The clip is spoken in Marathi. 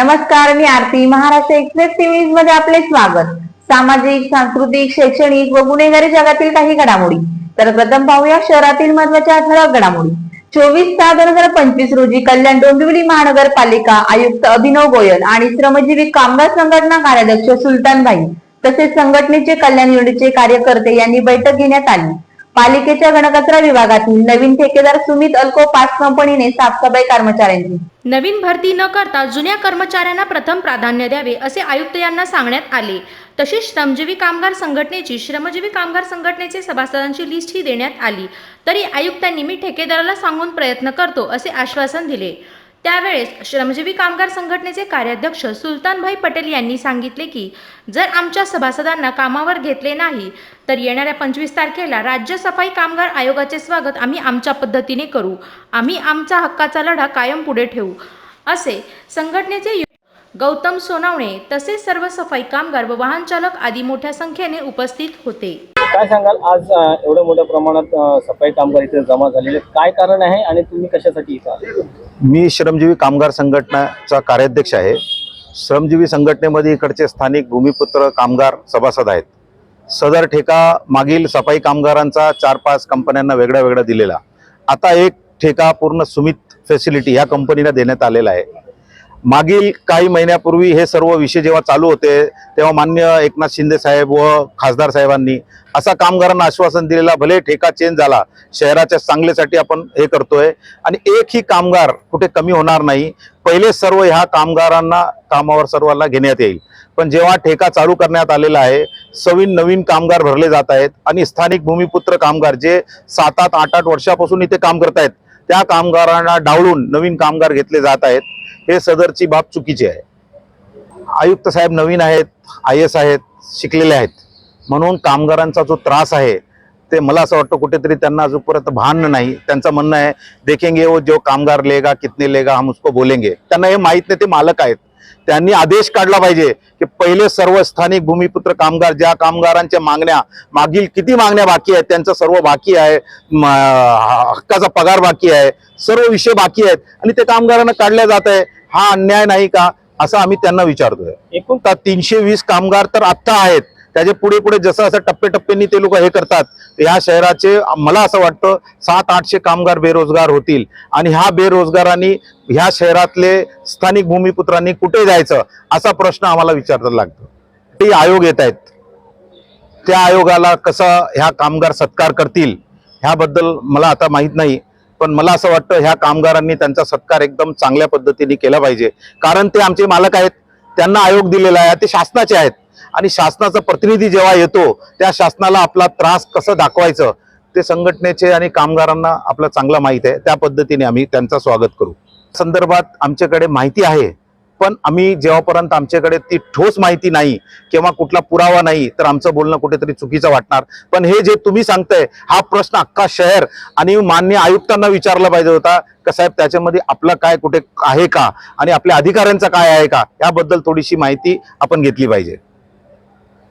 नमस्कार मी आरती महाराष्ट्र एक्सप्रेस टीव्ही मध्ये आपले स्वागत. सामाजिक सांस्कृतिक शैक्षणिक व गुन्हेगारी जगातील काही घडामोडी. तर प्रथम पाहूया शहरातील महत्त्वाच्या ठळक घडामोडी. चोवीस सहा दोन हजार पंचवीस रोजी कल्याण डोंबिवली महानगरपालिका आयुक्त अभिनव गोयल आणि श्रमजीवी कामगार संघटना कार्याध्यक्ष सुलतानभाई तसेच संघटनेचे कल्याण युनिटचे कार्यकर्ते यांनी बैठक घेण्यात आली. पालिकेच्या गणकचरा विभागातील नवीन ठेकेदार सुमित अल्को पाच कंपनीने साफसफाई कर्मचाऱ्यांची. नवीन भरती न करता जुन्या कर्मचाऱ्यांना प्रथम प्राधान्य द्यावे असे आयुक्त यांना सांगण्यात आले. तसेच श्रमजीवी कामगार संघटनेची श्रमजीवी कामगार संघटनेचे सभासदांची लिस्टही देण्यात आली. तरी आयुक्तांनी मी ठेकेदाराला सांगून प्रयत्न करतो असे आश्वासन दिले. त्यावेळेस श्रमजीवी कामगार संघटनेचे कार्याध्यक्ष सुलतानभाई पटेल यांनी सांगितले की जर आमच्या सभासदांना कामावर घेतले नाही तर येणाऱ्या पंचवीस तारखेला राज्य सफाई कामगार आयोगाचे स्वागत आम्ही आमच्या पद्धतीने करू. आम्ही आमचा हक्काचा लढा कायम पुढे ठेवू. असे संघटनेचे गौतम सोनावणे तसेच सर्व सफाई कामगार व वाहन चालक आदी मोठ्या संख्येने उपस्थित होते. काय सांगाल? आज अ, एवढ्या मोठ्या प्रमाणात अ, सफाई कामगार इथे जमा झालेले आहेत. काय कारण आहे आणि तुम्ही कशासाठी इथं आले? मी श्रमजीवी कामगार संघटनाचा कार्याध्यक्ष आहे. श्रमजीवी संघटनेमध्ये इकडचे स्थानिक भूमिपुत्र कामगार सभासद आहेत. सदर ठेका मागील सफाई कामगारांचा चार पाच कंपन्यांना वेगळा वेगळा दिलेला. आता एक ठेका पूर्ण सुमित फॅसिलिटी या कंपनीला देण्यात आलेला आहे. मागील काही महिन्यापूर्वी हे सर्व विषय जेव्हा चालू होते तेव्हा मान्य एकनाथ शिंदे साहेब व खासदार साहेबांनी असा कामगारांना आश्वासन दिलेला भले ठेका चेंज झाला शहराच्या चांगल्यासाठी आपण हे करतोय आणि एकही कामगार कुठे कमी होणार नाही पहिले सर्व ह्या कामगारांना कामावर सर्वांना घेण्यात येईल. पण जेव्हा ठेका चालू करण्यात आलेला आहे सवीन नवीन कामगार भरले जात आहेत आणि स्थानिक भूमिपुत्र कामगार जे सात आठ आठ आठ वर्षापासून इथे काम करत आहेत त्या कामगारांना डावळून नवीन कामगार घेतले जात आहेत. हे सदरची बाब चुकीची आहे. आयुक्त साहेब नवीन आहेत आय एस आहेत शिकलेले आहेत. म्हणून कामगारांचा जो त्रास आहे ते मला असं वाटतं कुठेतरी त्यांना अजूनपर्यंत भान नाही. त्यांचं म्हणणं आहे देखेंगे वो जो कामगार लेगा कितने लेगा हम उसको बोलेंगे. त्यांना हे माहीत नाही ते मालक आहेत. त्यांनी आदेश काढला पाहिजे की पहिले सर्व स्थानिक भूमिपुत्र कामगार ज्या कामगारांच्या मागण्या मागील किती मागण्या बाकी आहेत त्यांचं सर्व बाकी आहे हक्काचा पगार बाकी आहे सर्व विषय बाकी आहेत आणि ते कामगारांना काढल्या जात आहे हा अन्याय नाही का असं आम्ही त्यांना विचारतोय. एकूण आता तीनशे वीस कामगार तर आत्ता आहेत त्याचे पुढे पुढे जसं असं टप्प्याटप्प्याने ते लोक हे करतात ह्या शहराचे मला असं वाटतं सात आठशे कामगार बेरोजगार होतील. आणि ह्या बेरोजगारांनी ह्या शहरातले स्थानिक भूमिपुत्रांनी कुठे जायचं असा प्रश्न आम्हाला विचारायला लागतो. ते आयोग येत आहेत. त्या आयोगाला कसं ह्या कामगार सत्कार करतील ह्याबद्दल मला आता माहीत नाही. पण मला असं वाटतं ह्या कामगारांनी त्यांचा सत्कार एकदम चांगल्या पद्धतीने केला पाहिजे. कारण ते आमचे मालक आहेत त्यांना आयोग दिलेला आहे ते शासनाचे आहेत. आणि शासनाचा प्रतिनिधी जेव्हा येतो त्या शासनाला आपला त्रास कसं दाखवायचं ते संघटनेचे आणि कामगारांना आपलं चांगलं माहीत आहे. त्या पद्धतीने आम्ही त्यांचं स्वागत करू. संदर्भात आमच्याकडे माहिती आहे पण आम्ही जेव्हापर्यंत आमच्याकडे ती ठोस माहिती नाही किंवा कुठला पुरावा नाही तर आमचं बोलणं कुठेतरी चुकीचं वाटणार. पण हे जे तुम्ही सांगताय हा प्रश्न अख्खा शहर आणि मान्य आयुक्तांना विचारला पाहिजे होता का साहेब त्याच्यामध्ये आपलं काय कुठे आहे का? आणि आपल्या अधिकाऱ्यांचं काय आहे का? याबद्दल थोडीशी माहिती आपण घेतली पाहिजे.